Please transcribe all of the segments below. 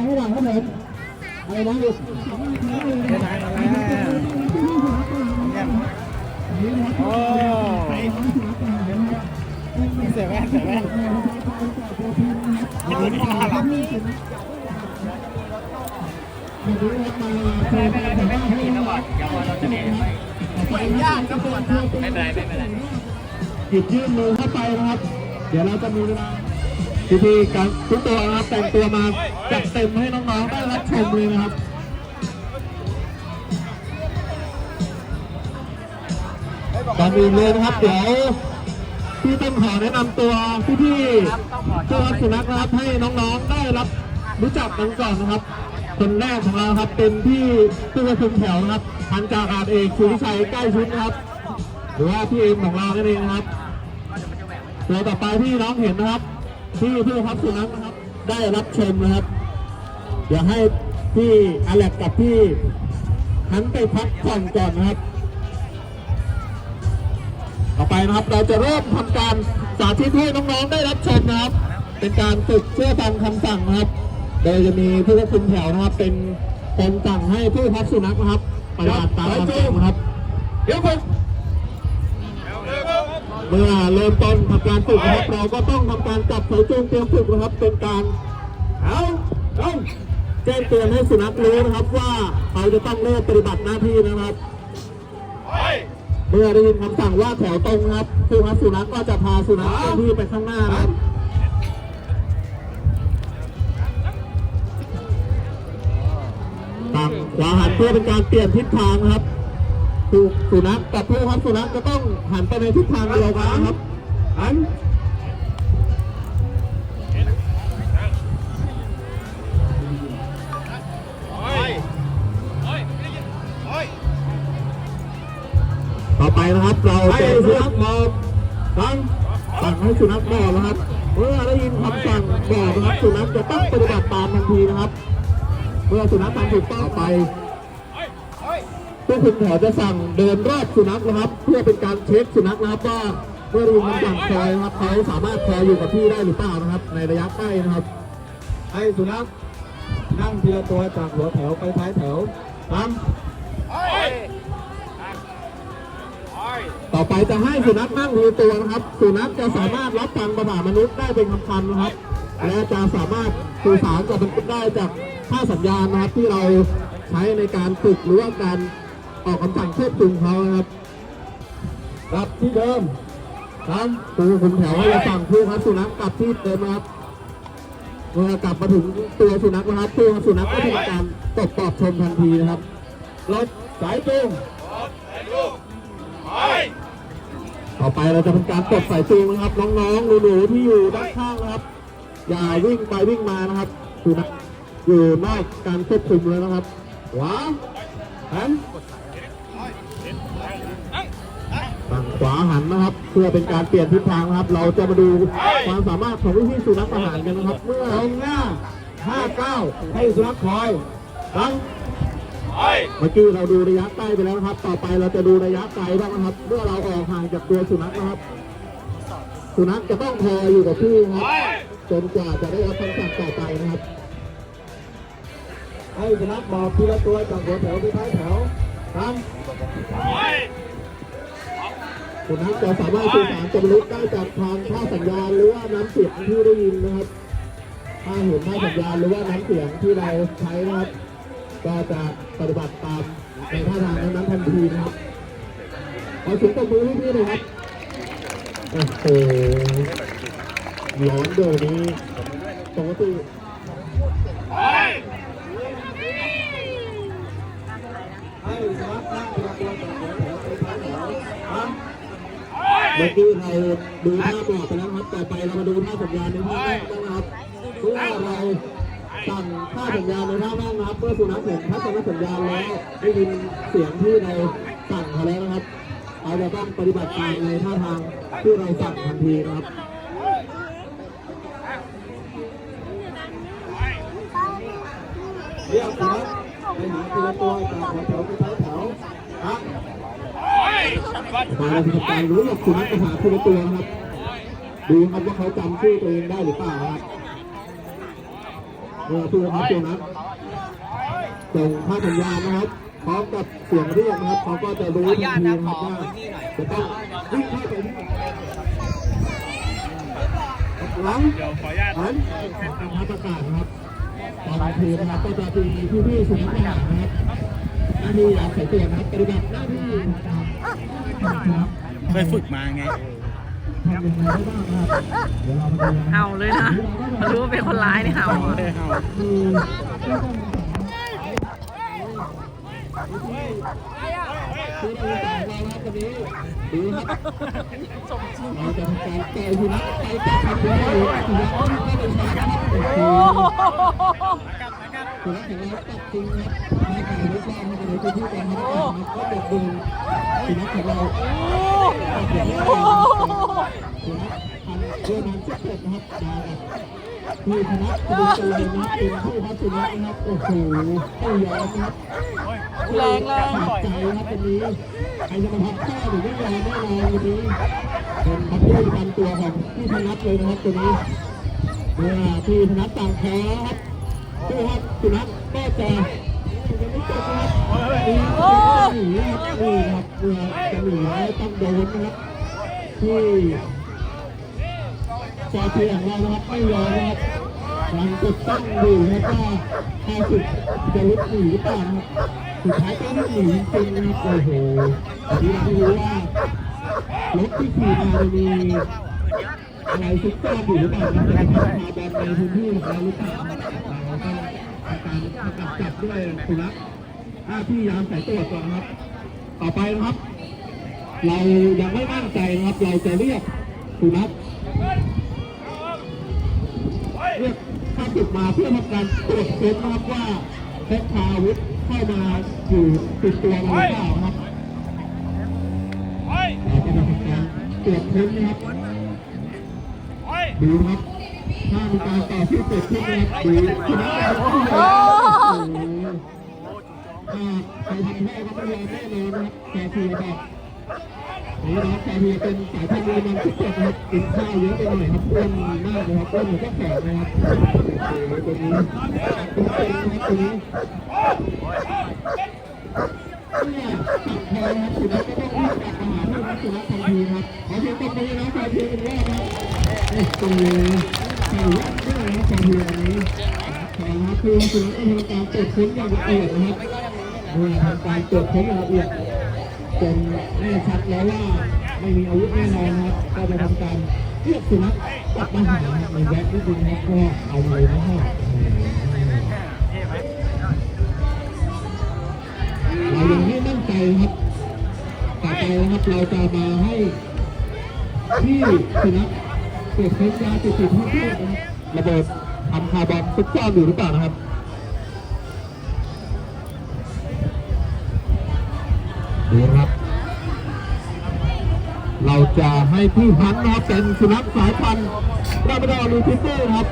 เอาแปลให้หน่อยครับผมอะไรนะลูกโอ้เสียแว่นเสียแว่นดูนี่น่ารักไม่เป็นไรไม่เป็นไรไม่เป็นไรนะบอดเดี๋ยวเราจะเรียนไปยากนะบอดนะไม่เป็นไรไม่เป็นไรหยิบยื่นมือเข้าไปนะครับ เดี๋ยวเราจะมีเวลา พิธีการทุกตัวนะครับแต่งตัวมาจัดเต็มให้น้องๆได้รับชมเลยนะครับก่อนอื่นเลยนะครับ เดี๋ยวพี่ต้องขอแนะนำตัวพี่ๆเจ้ารับสุนัขนะครับให้น้องๆได้รับรู้จักกันก่อนนะครับคนแรกของเราครับเป็นพี่ผู้ควบคุมแถวนะครับพันจ่าอากาศเอกสุริชัยใกล้ชุดนะครับ หรือว่าพี่เอ็มของเรานั่นเองนะครับตัวต่อไปที่น้องเห็นนะครับ ที่ผู้บังคับสุนัขนะครับ ได้รับชมนะครับ เดี๋ยวให้พี่อเล็กกับพี่หันไปพักผ่อนก่อนนะครับ ต่อไปนะครับเราจะเริ่มทำการสาธิตให้น้องๆได้รับชมนะครับ เป็นการฝึกเชื่อฟังคำสั่งนะครับ โดยจะมีผู้ควบคุมแถวนะครับ เป็นคนสั่งให้ผู้พักสุนัขนะครับปฏิบัติตามคำสั่งนะครับเดี๋ยวผม เมื่อเริ่มต้นทำการฝึกนะครับ เราก็ต้องทำการจับสายจูงเตรียมฝึกนะครับ เป็นการเอาเอาแจ้งเตือนให้สุนัขรู้นะครับว่าเขาจะต้องเริ่มปฏิบัติหน้าที่นะครับเมื่อได้ยินคำสั่งว่าแถวตรงครับผู้พักสุนัขก็จะพาสุนัขเคลื่อนที่ไปข้างหน้านะครับต่างขวาหันเพื่อเป็นการเปลี่ยนทิศทางครับ ถูกสุนัขกับผู้พักสุนัขจะต้องหันไปในทิศทางเดียวกันครับหันต่อไปนะครับเราจะสุนัขมอบสั่งสั่งให้สุนัขมอบนะครับเมื่อได้ยินคำสั่งบอกนะครับสุนัขจะต้องปฏิบัติตามทันทีนะครับ เมื่อสุนัขทำถูกต้องไป ผู้คุมแถวจะสั่งเดินรอบสุนัขนะครับ เพื่อเป็นการเช็คสุนัขนะครับว่าเมื่อได้ยินคำสั่งคอยนะครับเขาสามารถคอยอยู่กับที่ได้หรือเปล่านะครับ ในระยะใกล้นะครับ ให้สุนัขนั่งทีละตัวจากหัวแถวไปท้ายแถวตามต่อไปจะให้สุนัขนั่งทีตัวนะครับ สุนัขจะสามารถรับฟังภาษามนุษย์ได้เป็นคำๆนะครับ และจะสามารถสื่อสารกับมนุษย์ได้จากค่าสัญญาณนะครับที่เราใช้ในการฝึกหรือว่าการ ออกคำสั่งควบคุมเขานะครับกลับที่เดิมครับผู้คุมแถวให้เราสั่งผู้ครับสุนัขกลับที่เดิมครับเมื่อกลับมาถึงตัวสุนัขนะครับตัวสุนัขก็ทำการตบปอบชมทันทีนะครับรถสายจูงต่อไปเราจะทำการตบสายจูงนะครับ น้องๆหนูๆที่อยู่ด้านข้างนะครับ อย่าวิ่งไปวิ่งมานะครับสุนัขอยู่นอกการควบคุมเลยนะครับขวาหัน ขวาหันนะครับ เพื่อเป็นการเปลี่ยนทิศทางนะครับ เราจะมาดูความสามารถของวิธีสุนัขอาหารกันนะครับ เมื่อตรงหน้าห้าเก้าให้สุนัขคอยฟังเมื่อกี้เราดูระยะใกล้ไปแล้วนะครับ ต่อไปเราจะดูระยะไกลบ้างนะครับ เมื่อเราออกห่างจากตัวสุนัขนะครับ สุนัขจะต้องคอยอยู่กับที่นะครับจนกว่าจะได้รับคำสั่งต่อไปนะครับให้สุนัขบอกทีละตัวจากหัวแถวไปท้ายแถวฟัง สุนัขจะสามารถสื่อสารกับมนุษย์ได้จากทางท่าสัญญาณหรือว่าน้ำเสียงที่ได้ยินนะครับถ้าเห็นท่าสัญญาณหรือว่าน้ำเสียงที่เราใช้นะครับ ก็จะปฏิบัติตามในท่าทางนั้นทันทีนะครับขอเสียงตบมือให้พี่หน่อยครับโอ้โหร้อนเดี๋ยวนี้ปกติให้สุนัขนั่งทีละตัวจากหัวแถวไปท้ายแถวนะ เมื่อกี้เราดูท่าบอกไปแล้วครับต่อไปเรามาดูท่าสัญญาณในท่านั่งบ้างนะครับเพื่อเราสั่งท่าสัญญาณในท่านั่งนะครับเพื่อสุนัขเห็นทัศนสัญญาณแล้วได้ยินเสียงที่เราสั่งเขาแล้วนะครับเราจะต้องปฏิบัติตามในท่าทางที่เราสั่งทันทีนะครับเรียกสุนัขให้หาทีละตัวจากแถวไปท้ายแถวครับ มาเราทำการรู้ว่าสุนัขจะหาทีละตัวครับ ดูครับว่าเขาจำชื่อตัวเองได้หรือเปล่าครับเมื่อตัวครับตัวนั้นส่งท่าสัญญาณนะครับพร้อมกับเสียงเรียกนะครับเขาก็จะรู้ทันทีนะครับว่าจะต้องวิ่งเข้าไปที่หลังหันตามประกาศนะครับตอนกลางนะครับก็จะมีพี่ๆสุนัขทหารนะครับ หน้าที่ยามสายตรวครับปฏิบัติหน้าที่ครับเคยฝึกมาไง เห่าเลยนะมารู้ว่าเป็นคนร้ายนี่เห่าอะเลยเห่าเราจะทำการแก้ทีนะไปแก้ทีนะหรือทีนะก็ไม่เป็นไรครับโอ้โห โอ้โหทีนะของเราตัดจริงครับในการรู้ว่าในการรู้ที่การทำการก็เด็กดูทีนะของเราทีนะพันเรื่องนั้นเจ็บนะครับมากับพี่ธนัทคุณเจริญนะครับเป็นผู้พัฒนานะครับโอ้โหไม่ยอมนะครับแรงแรงใจครับวันนี้ใครจะมาพับข้หรือไม่ยอมแน่นอนวันนี้เป็นพับที่ประจำตัวของพี่ธนัทเลยนะครับตัวนี้เมื่อพี่ธนัทต่างแพ้ครับ ผู้ครับสุนัขก็จะยังไม่จบนะครับมีหนีครับนี่ครับเมื่อจะหนีแล้วต้องโดนนะครับที่จอเทียของเรานะครับไม่ยอมนะครับยังกดตั้งอยู่นะครับว่าข้าศึกจะลุกหนีหรือเปล่านะครับสุดท้ายก็ไม่หนีจริงๆนะครับโอ้โหอันนี้เราไม่รู้ว่ารถที่ขี่มาจะมีอะไรซุกซ่อนอยู่หรือเปล่านะเป็นพาบอลในพื้นที่ของเราหรือเปล่าเราต้องทำ การสกัดจับด้วยสุนัขหน้าที่ยามสายตรวจก่อนนะครับ ต่อไปนะครับ เรายังไม่มั่นใจนะครับ เราจะเรียกสุนัขเรียกข้าศึกมาเพื่อทำการตรวจค้นนะครับว่าพกพาอาวุธเข้ามาอยู่ติดตัวเราหรือเปล่านะครับเราจะทำการตรวจค้นนะครับดูนะครับ ถ้ามีการต่อสู้เกิดขึ้นนะครับดูสุนัขจะต้องโอ้ถ้าใครทำให้ก็ไม่ยอมแน่นอนนะครับแกเทียบอกนี่นะครับแกเทียเป็นสายพันธุ์เรมันที่เจ็ดนะครับกินข้าวเยอะไปหน่อยครับอ้วนมากเลยครับอ้วนเหมือนเจ้าแขกนะครับตัวนี้เป็นเป็นนะครับตัวนี้เนี่ยตัดแทนครับสุนัขก็ต้องรีบกลับมาหาผู้รับสุนัขทันทีครับขอเสียงปรบมือนะแฟนเพลงอีกรอบครับโอ้ โหใส่ยัดด้วยนะแฟนเพลงอันนี้ใช่ครับคือทำการตรวจค้นอย่างละเอียดนะครับเมื่อทำการตรวจค้นอย่างละเอียดจนแน่ชัดแล้วว่าไม่มีอาวุธแน่นอนนะครับก็จะทำการเรียกสุนัขกลับมาหาในแว็กนิดนึงนะก็เอาเลยนะครับเรายังไม่มั่นใจครับต่อไปนะครับเราจะมาให้ที่สุนัข ตรวจค้นยาเสพติดให้เพื่อนระเบิดทำคาร์บอนซุกซ่อนอยู่หรือเปล่านะครับดูครับ เราจะให้พี่พันธ์นะครับเป็นสุนัขสายพันธุ์ราบดอร์ลูทิเตอร์ครับ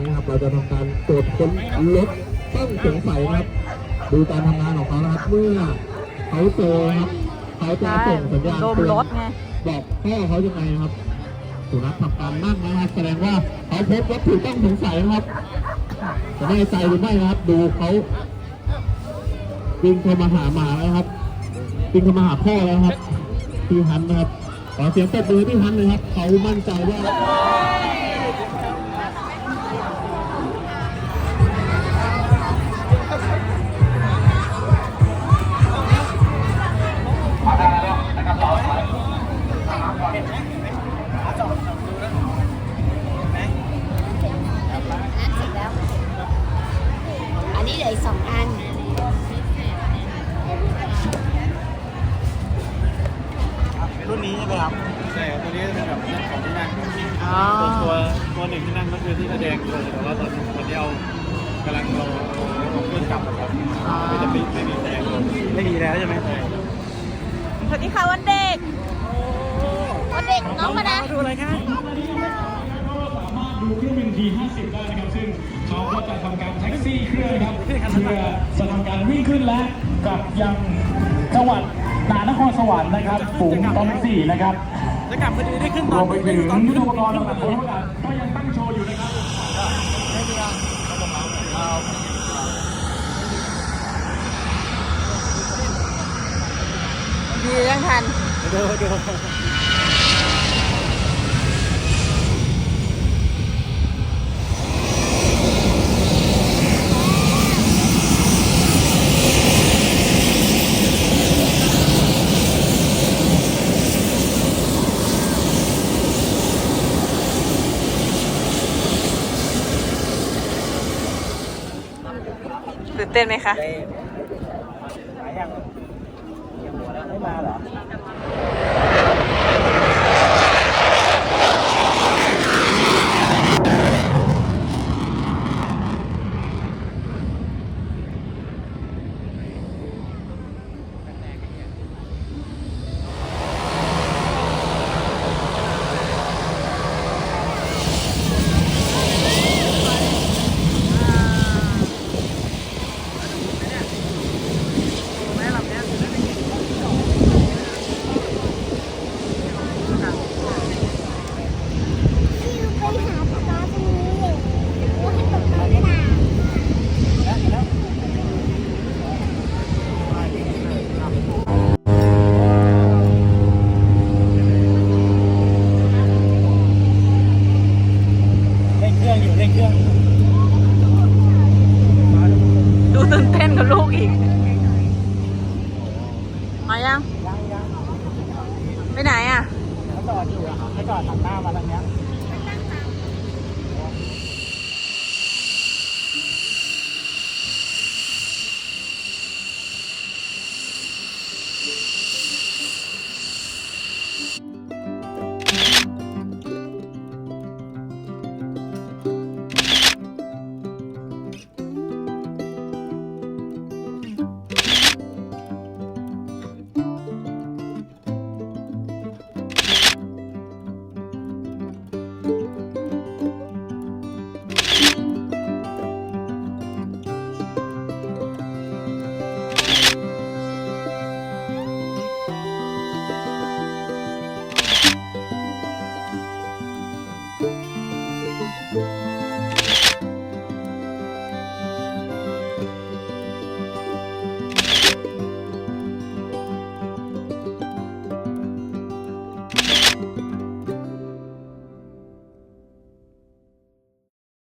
นี้นะครับเราจะทำการตรวจค้นรถต้องสงสัยครับ ดูการทำงานของเขานะครับเมื่อเขาเจอครับ เขาจะส่งสัญญาณดมเตือนรถไงบอกพ่อเขายังไงนะครับสุนัขทำการนั่งนะครับแสดงว่าเขาพบวัตถุต้องสงสัยนะครับจะแน่ใจหรือไม่นะครับ ดูเขาวิ่งเข้ามาหาหมาแล้วครับวิ่งเข้ามาหาพ่อแล้วครับพี่ฮันนะครับขอเสียงตบมือพี่ฮันเลยครับเขามั่นใจว่า อันนี้เหลืออีกสองอัน รุ่นนี้ใช่ไหมครับใช่ตัวนี้จะเป็นแบบนั่งของที่นั่งอ๋อตัวตัวตัวหนึ่งที่นั่งก็คือที่แสดงเลยแต่ว่าตอนตอนที่เอากำลังเราเอาเครื่องจับครับไม่จะไม่ไม่มีแสดงเลยไม่มีแล้วใช่ไหมใช่สวัสดีค่ะวันเด็ก วันเด็กน้องมานะดูอะไรครับดูเครื่องบิน T50 ได้นะครับ ซึ่ง เขาก็จะทำการแท็กซี่เครื่องนะครับ เพื่อจะทำการวิ่งขึ้นและกลับยังจังหวัดนานครสวรรค์นะครับฝูงตอนสี่นะครับจะกลับพอดีได้ขึ้นตรอวนมไปถึงตอนยุทขึ้ธนปกรณ์ต่างๆก็ยังตั้งโชว์อยู่นะครับดียังทันดูดู ตื่